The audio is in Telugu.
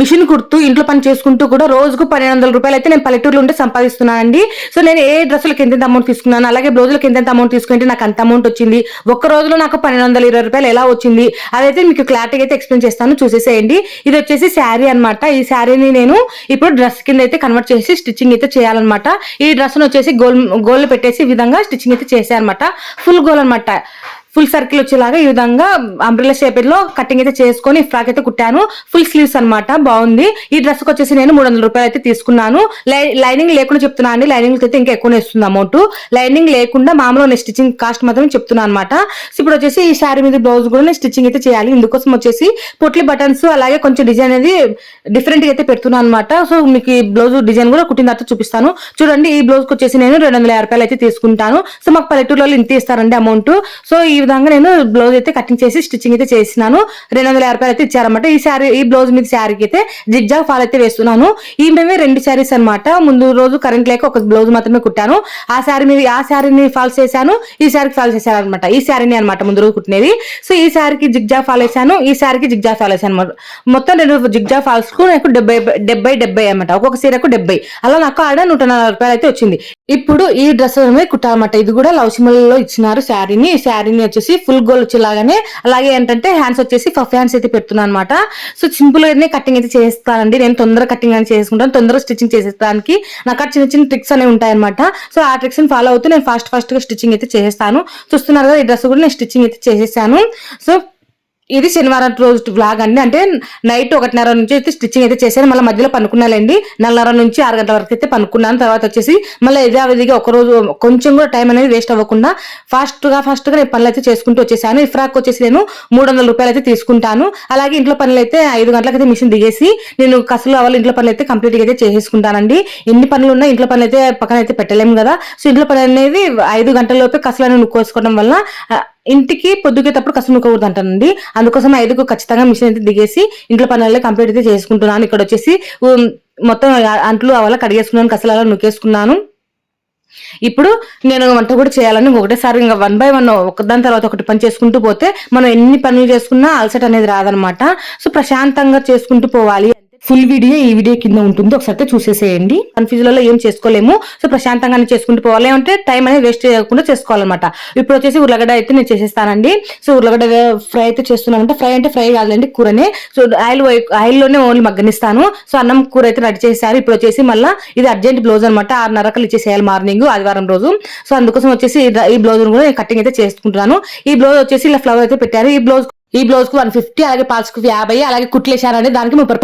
మిషన్ కుడుతూ ఇంట్లో పని చేసుకుంటూ కూడా రోజుకు పన్నెండు వందల రూపాయలు అయితే నేను పల్లెటూరులో ఉంటే సంపాదిస్తున్నానండి. సో నేను ఏ డ్రెస్సులకు ఎంతెంత అమౌంట్ తీసుకున్నాను అలాగే బ్లౌజులకు ఎంతెంత అమౌంట్ తీసుకుంటే నాకు అంత అమౌంట్ వచ్చింది. ఒక్క రోజులో నాకు పన్నెండు వందల ఇరవై రూపాయలు ఎలా వచ్చింది? అదైతే మీకు క్లారిటీగా అయితే ఎక్స్ప్లెయిన్ చేస్తాను చూసేసేయండి. ఇది వచ్చేసి శారీ అన్నమాట. ఈ శారీని నేను ఇప్పుడు డ్రెస్ కింద అయితే కన్వర్ట్ చేసి స్టిచ్చింగ్ అయితే చేయాలన్నమాట. ఈ డ్రెస్ను వచ్చేసి గోల్ గోల్ పెట్టేసి ఈ విధంగా స్టిచ్చింగ్ అయితే చేశానమాట ఫుల్ గోల్ అనమాట ఫుల్ సర్కిల్ వచ్చేలాగా ఈ విధంగా అంబ్రిల్లా షేప్లో కటింగ్ అయితే చేసుకొని ఫ్రాక్ అయితే కుట్టాను. ఫుల్ స్లీవ్స్ అన్నమాట బాగుంది. ఈ డ్రెస్ వచ్చేసి నేను మూడు వందల రూపాయలు అయితే తీసుకున్నాను. లై- లైనింగ్ లేకుండా చెప్తున్నా అండి. లైనింగ్ అయితే ఇంకా ఎక్కువనే వేస్తుంది అమౌంట్ లైనింగ్ లేకుండా మామూలు నేను స్టిచ్చింగ్ కాస్ట్ మాత్రం చెప్తున్నాను అనమాట ఇప్పుడు వచ్చేసి ఈ శారీ మీద బ్లౌజ్ కూడా నేను స్టిచ్చింగ్ అయితే చేయాలి. ఇందుకోసం వచ్చేసి పొట్లి బటన్స్ అలాగే కొంచెం డిజైన్ అనేది డిఫరెంట్గా అయితే పెడుతున్నాను అనమాట సో మీకు ఈ బ్లౌజ్ డిజైన్ కూడా కుట్టిన తర్వాత చూపిస్తాను. చూడండి ఈ బ్లౌజ్ వచ్చేసి నేను రెండు వందల యాభై రూపాయలు అయితే తీసుకుంటాను. సో మాకు పల్లెటూరులో ఇంత ఇస్తారండి అమౌంట్ సో ఈ విధంగా నేను బ్లౌజ్ అయితే కటింగ్ చేసి స్టిచ్చింగ్ అయితే చేసినాను. రెండు వందల యాభై అయితే ఇచ్చారన్నమాట. ఈ శారీ ఈ బ్లౌజ్ మీద శారీకి అయితే జిగ్జాగ్ ఫాల్ అయితే వేస్తున్నాను. ఈ మేమే రెండు శారీస్ అన్నమాట. ముందు రోజు కరెంట్ లేక ఒక బ్లౌజ్ మాత్రమే కుట్టాను. ఆ శారీ మీద ఆ శారీని ఫాల్స్ చేశాను. ఈ శారీకి ఫాల్ చేశాను అనమాట ఈ శారీని అనమాట ముందు రోజు కుట్టినది. సో ఈ శారీకి జిగ్జాగ్ ఫాల్ వేసాను ఈ శారీకి జిగ్జాగ్ ఫాల్ వేసాను అనమాట మొత్తం రెండు జిగ్జాగ్ ఫాల్స్కు నాకు డెబ్బై డెబ్బై డెబ్బై అనమాట ఒక్కొక్క సీరకు డెబ్బై. అలా నాకు ఆడ నూట నలభై రూపాయలు అయితే వచ్చింది. ఇప్పుడు ఈ డ్రెస్ మీద కుట్టాలన్నమాట. ఇది కూడా లవ్లో ఇచ్చినారు శారీని శారీని వచ్చేసి ఫుల్ గోల్ వచ్చేలాగానే. అలాగే ఏంటంటే హ్యాండ్స్ వచ్చేసి ఫఫ్ హ్యాండ్స్ అయితే పెడుతున్నాను అనమాట సో సింపుల్ గానే కటింగ్ అయితే చేస్తానండి. నేను తొందర కటింగ్ అని చేసుకుంటాను. తొందర స్టిచ్చింగ్ చేసేస్తానికి నాకు చిన్న చిన్న ట్రిక్స్ అనేవి ఉంటాయన్నమాట. సో ఆ ట్రిక్స్ని ఫాలో అవుతూ నేను ఫాస్ట్ ఫాస్ట్గా స్టిచ్చింగ్ అయితే చేసేస్తాను చూస్తున్నారు కదా ఈ డ్రెస్ కూడా నేను స్టిచ్చింగ్ అయితే చేసేసాను. సో ఇది శనివారం రోజు బ్లాగ్ అండి. అంటే నైట్ ఒకటిన్నర నుంచి అయితే స్టిచ్చింగ్ అయితే చేశాను. మళ్ళీ మధ్యలో పనుకున్నానండి. నల్లన్నర నుంచి ఆరు గంటల వరకు అయితే పనుకున్నాను. తర్వాత వచ్చేసి మళ్ళీ యథావిధిగా ఒక రోజు కొంచెం కూడా టైం అనేది వేస్ట్ అవ్వకుండా ఫాస్ట్గా ఫాస్ట్గా నేను పనులు అయితే చేసుకుంటూ వచ్చేసాను. ఈ ఫ్రాక్ వచ్చేసి నేను మూడు వందల రూపాయలు అయితే తీసుకుంటాను. అలాగే ఇంట్లో పనులు అయితే ఐదు గంటలకైతే మిషన్ దిగేసి నేను కసలు అవ్వాలి ఇంట్లో పనులు అయితే కంప్లీట్గా అయితే చేసేసుకుంటానండి. ఎన్ని పనులు ఉన్నా ఇంట్లో పనులు అయితే పక్కన అయితే పెట్టలేము కదా. సో ఇంట్లో పని అనేది ఐదు గంటల లోపే అనేది నుక్కోసుకోవడం వల్ల ఇంటికి పొద్దుకేటప్పుడు కసు నుక్కకూడదు అంటానండి అందుకోసం ఐదుకు ఖచ్చితంగా మిషన్ అయితే దిగేసి ఇంట్లో పనులే కంప్లీట్ అయితే చేసుకుంటున్నాను. ఇక్కడ వచ్చేసి మొత్తం అంట్లు అవలా కడిగేసుకున్నాను కసలు అలా నూకేసుకున్నాను. ఇప్పుడు నేను వంట కూడా చేయాలని ఒకటేసారి ఇంకా వన్ బై వన్ ఒకదాని తర్వాత ఒకటి పని చేసుకుంటూ పోతే మనం ఎన్ని పనులు చేసుకున్నా అలసట అనేది రాదనమాట. సో ప్రశాంతంగా చేసుకుంటూ పోవాలి. ఫుల్ వీడియో ఈ వీడియో కింద ఉంటుంది. ఒకసారి అయితే చూసేసేయండి. కన్ఫ్యూజన్లో ఏం చేసుకోలేము. సో ప్రశాంతంగానే చేసుకుంటూ పోవాలి. అంటే టైం అనేది వేస్ట్ చేయకుండా చేసుకోవాలన్నమాట. ఇప్పుడు వచ్చేసి ఉర్లగడ్డ అయితే నేను చేసేస్తానండి. సో ఉర్లగడ్డ ఫ్రై అయితే చేస్తున్నామంటే ఫ్రై అంటే ఫ్రై కాదండి కూరనే. సో ఆయిల్ ఆయిల్లోనే ఓన్లీ మగ్గనిస్తాను. సో అన్నం కూర అయితే రెడీ చేశారు ఇప్పుడు వచ్చేసి మళ్ళీ ఇది అర్జెంట్ బ్లౌజ్ అనమాట ఆరున్నరకలు ఇచ్చేసేయాలి మార్నింగ్ ఆదివారం రోజు. సో అందుకోసం వచ్చేసి ఈ- బ్లౌజ్ కూడా నేను కటింగ్ అయితే చేసుకుంటున్నాను. ఈ బ్లౌజ్ వచ్చేసి ఇలా ఫ్లవర్ అయితే పెట్టారు. ఈ బ్లౌజ్ ఈ బ్లౌజ్కు వన్ ఫిఫ్టీ అలాగే పాల్స్కు యాభై అలాగే కుట్లేశారండి దానికి ముప్పై